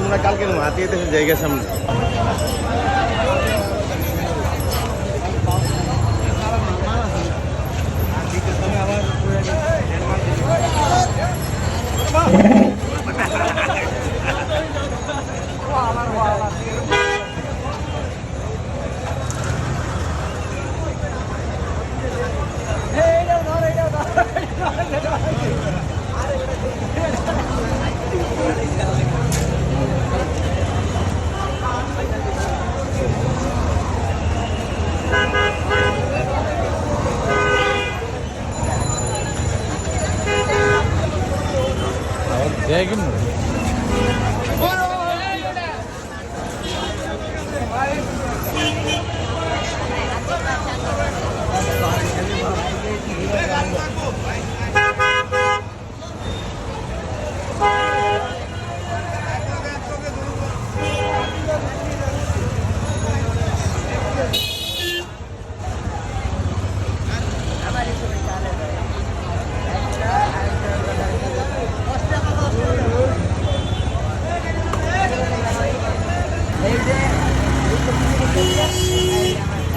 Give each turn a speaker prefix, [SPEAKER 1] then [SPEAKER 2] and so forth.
[SPEAKER 1] আমরা কালকে নেব হাতিয়ে দেশে জায়গা সামনে
[SPEAKER 2] വേഗം Thank you.